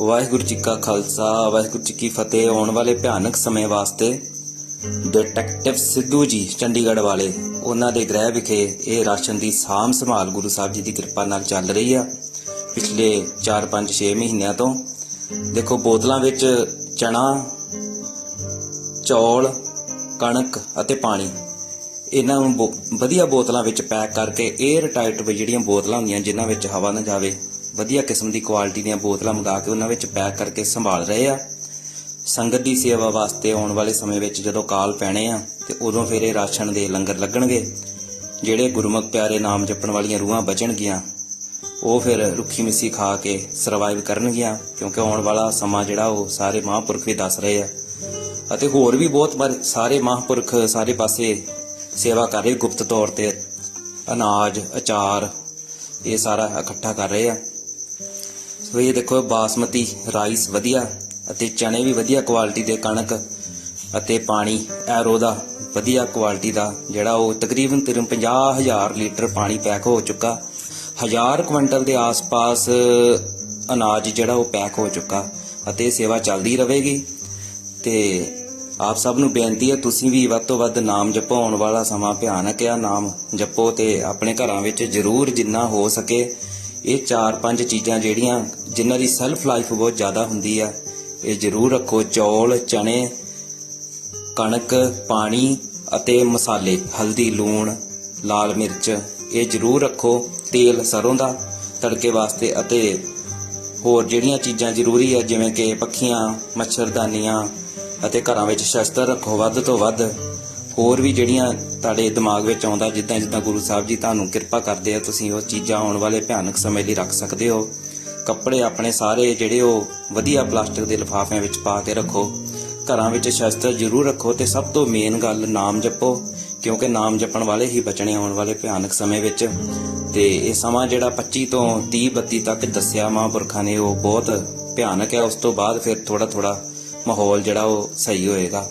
ਵਾਹਿਗੁਰੂ ਜੀ ਕਾ ਖਾਲਸਾ, ਵਾਹਿਗੁਰੂ ਜੀ ਕੀ ਫਤਿਹ। ਆਉਣ ਵਾਲੇ ਭਿਆਨਕ ਸਮੇਂ ਵਾਸਤੇ ਡਿਟੈਕਟਿਵ ਸਿੱਧੂ ਜੀ ਚੰਡੀਗੜ੍ਹ ਵਾਲੇ, ਉਹਨਾਂ ਦੇ ਗ੍ਰਹਿ ਵਿਖੇ ਇਹ ਰਾਸ਼ਨ ਦੀ ਸਾਂਭ ਸੰਭਾਲ ਗੁਰੂ ਸਾਹਿਬ ਜੀ ਦੀ ਕਿਰਪਾ ਨਾਲ ਚੱਲ ਰਹੀ ਆ। ਪਿਛਲੇ 4-5 6 ਮਹੀਨਿਆਂ ਤੋਂ ਦੇਖੋ, ਬੋਤਲਾਂ ਵਿੱਚ ਚਣਾ, ਚੌਲ, ਕਣਕ ਅਤੇ ਪਾਣੀ। ਇਹਨਾਂ ਨੂੰ ਬੋ- ਵਧੀਆ ਬੋਤਲਾਂ ਵਿੱਚ ਪੈਕ ਕਰਕੇ 에ਅਰ ਟਾਈਟ ਜਿਹੜੀਆਂ ਬੋਤਲਾਂ ਹੁੰਦੀਆਂ, ਜਿਨ੍ਹਾਂ ਵਿੱਚ ਹਵਾ ਨਾ ਜਾਵੇ ਵਧੀਆ ਕਿਸਮ ਦੀ ਕੁਆਲਿਟੀ ਦੀਆਂ ਬੋਤਲਾਂ ਮੰਗਾ ਕੇ ਉਹਨਾਂ ਵਿੱਚ ਪੈਕ ਕਰਕੇ ਸੰਭਾਲ ਰਹੇ ਆ। ਸੰਗਤ ਦੀ ਸੇਵਾ ਵਾਸਤੇ ਆਉਣ ਵਾਲੇ ਸਮੇਂ ਵਿੱਚ ਜਦੋਂ ਕਾਲ ਪੈਣੇ ਆ, ਤੇ ਉਦੋਂ ਫਿਰ ਇਹ ਰਾਸ਼ਨ ਦੇ ਲੰਗਰ ਲੱਗਣਗੇ। ਜਿਹੜੇ ਗੁਰਮੁਖ ਪਿਆਰੇ ਨਾਮ ਜਪਣ ਵਾਲੀਆਂ ਰੂਹਾਂ ਬਚਣਗੀਆਂ, ਉਹ ਫਿਰ ਰੁੱਖੀ ਮਿੱਸੀ ਖਾ ਕੇ ਸਰਵਾਈਵ ਕਰਨਗੀਆਂ, ਕਿਉਂਕਿ ਆਉਣ ਵਾਲਾ ਸਮਾਂ ਜਿਹੜਾ ਉਹ ਸਾਰੇ ਮਹਾਂਪੁਰਖ ਵੀ ਦੱਸ ਰਹੇ ਆ। ਅਤੇ ਹੋਰ ਵੀ ਬਹੁਤ ਬਾਰ ਸਾਰੇ ਮਹਾਂਪੁਰਖ ਸਾਰੇ ਪਾਸੇ ਸੇਵਾ ਕਰ ਰਹੇ ਗੁਪਤ ਤੌਰ ਤੇ, ਅਨਾਜ, ਅਚਾਰ, ਇਹ ਸਾਰਾ ਇਕੱਠਾ ਕਰ ਰਹੇ ਆ। ਸੋ ਦੇਖੋ, ਬਾਸਮਤੀ ਰਾਈਸ ਵਧੀਆ ਅਤੇ ਚਣੇ ਵੀ ਵਧੀਆ ਕੁਆਲਿਟੀ ਦੇ ਕਣਕ ਅਤੇ ਪਾਣੀ ਐਰੋ ਦਾ ਵਧੀਆ ਕੁਆਲਿਟੀ ਦਾ ਜਿਹੜਾ ਉਹ ਤਕਰੀਬਨ ਤਕਰੀਬਨ 50000 ਲੀਟਰ ਪਾਣੀ ਪੈਕ ਹੋ ਚੁੱਕਾ। ਹਜ਼ਾਰ ਕੁਇੰਟਲ ਦੇ ਆਸ-ਪਾਸ ਅਨਾਜ ਜਿਹੜਾ ਉਹ ਪੈਕ ਹੋ ਚੁੱਕਾ ਅਤੇ ਸੇਵਾ ਚੱਲਦੀ ਰਹੇਗੀ। ਤੇ ਆਪ ਸਭ ਨੂੰ ਬੇਨਤੀ ਹੈ, ਤੁਸੀਂ ਵੀ ਵੱਧ ਤੋਂ ਵੱਧ ਨਾਮ ਜਪੋ ਆਉਣ ਵਾਲਾ ਸਮਾਂ ਭਿਆਨਕ ਹੈ ਨਾਮ ਜਪੋ ਤੇ ਆਪਣੇ ਘਰਾਂ ਵਿੱਚ ਜ਼ਰੂਰ ਜਿੰਨਾ ਹੋ ਸਕੇ ਇਹ ਚਾਰ ਪੰਜ ਚੀਜ਼ਾਂ ਜਿਹੜੀਆਂ ਜਿਨ੍ਹਾਂ ਦੀ ਸੈਲਫ ਲਾਈਫ ਬਹੁਤ ਜ਼ਿਆਦਾ ਹੁੰਦੀ ਆ। ਇਹ ਜ਼ਰੂਰ ਰੱਖੋ, ਚੌਲ ਚਣੇ ਕਣਕ, ਪਾਣੀ ਅਤੇ ਮਸਾਲੇ, ਹਲਦੀ, ਲੂਣ, ਲਾਲ ਮਿਰਚ, ਇਹ ਜ਼ਰੂਰ ਰੱਖੋ। ਤੇਲ ਸਰੋਂ ਦਾ ਤੜਕੇ ਵਾਸਤੇ ਅਤੇ ਹੋਰ ਜਿਹੜੀਆਂ ਚੀਜ਼ਾਂ ਜ਼ਰੂਰੀ ਆ, ਜਿਵੇਂ ਕਿ ਪੱਖੀਆਂ, ਮੱਛਰਦਾਨੀਆਂ ਅਤੇ ਘਰਾਂ ਵਿੱਚ ਸ਼ਸਤਰ ਰੱਖੋ ਵੱਧ ਤੋਂ ਵੱਧ। ਹੋਰ ਵੀ ਜਿਹੜੀਆਂ ਤੁਹਾਡੇ ਦਿਮਾਗ ਵਿੱਚ ਆਉਂਦਾ, ਜਿੱਦਾਂ ਜਿੱਦਾਂ ਗੁਰੂ ਸਾਹਿਬ ਜੀ ਤੁਹਾਨੂੰ ਕਿਰਪਾ ਕਰਦੇ ਆ, ਤੁਸੀਂ ਉਹ ਚੀਜ਼ਾਂ ਆਉਣ ਵਾਲੇ ਭਿਆਨਕ ਸਮੇਂ ਲਈ ਰੱਖ ਸਕਦੇ ਹੋ। ਕੱਪੜੇ ਆਪਣੇ ਸਾਰੇ ਜਿਹੜੇ ਉਹ ਵਧੀਆ ਪਲਾਸਟਿਕ ਦੇ ਲਿਫਾਫਿਆਂ ਵਿੱਚ ਪਾ ਕੇ ਰੱਖੋ। ਘਰਾਂ ਵਿੱਚ ਸ਼ਸਤਰ ਜ਼ਰੂਰ ਰੱਖੋ ਤੇ ਸਭ ਤੋਂ ਮੇਨ ਗੱਲ ਨਾਮ ਜਪੋ, ਕਿਉਂਕਿ ਨਾਮ ਜਪਣ ਵਾਲੇ ਹੀ ਬਚਣੇ ਆਉਣ ਵਾਲੇ ਭਿਆਨਕ ਸਮੇਂ ਵਿੱਚ। ਤੇ ਇਹ ਸਮਾਂ ਜਿਹੜਾ 25 ਤੋਂ 30 32 ਤੱਕ ਦੱਸਿਆ ਮਹਾਂਪੁਰਖਾਂ ਨੇ, ਉਹ ਬਹੁਤ ਭਿਆਨਕ ਹੈ। ਉਸ ਤੋਂ ਬਾਅਦ ਫਿਰ ਥੋੜਾ ਥੋੜਾ ਮਾਹੌਲ ਜਿਹੜਾ ਉਹ ਸਹੀ ਹੋਏਗਾ।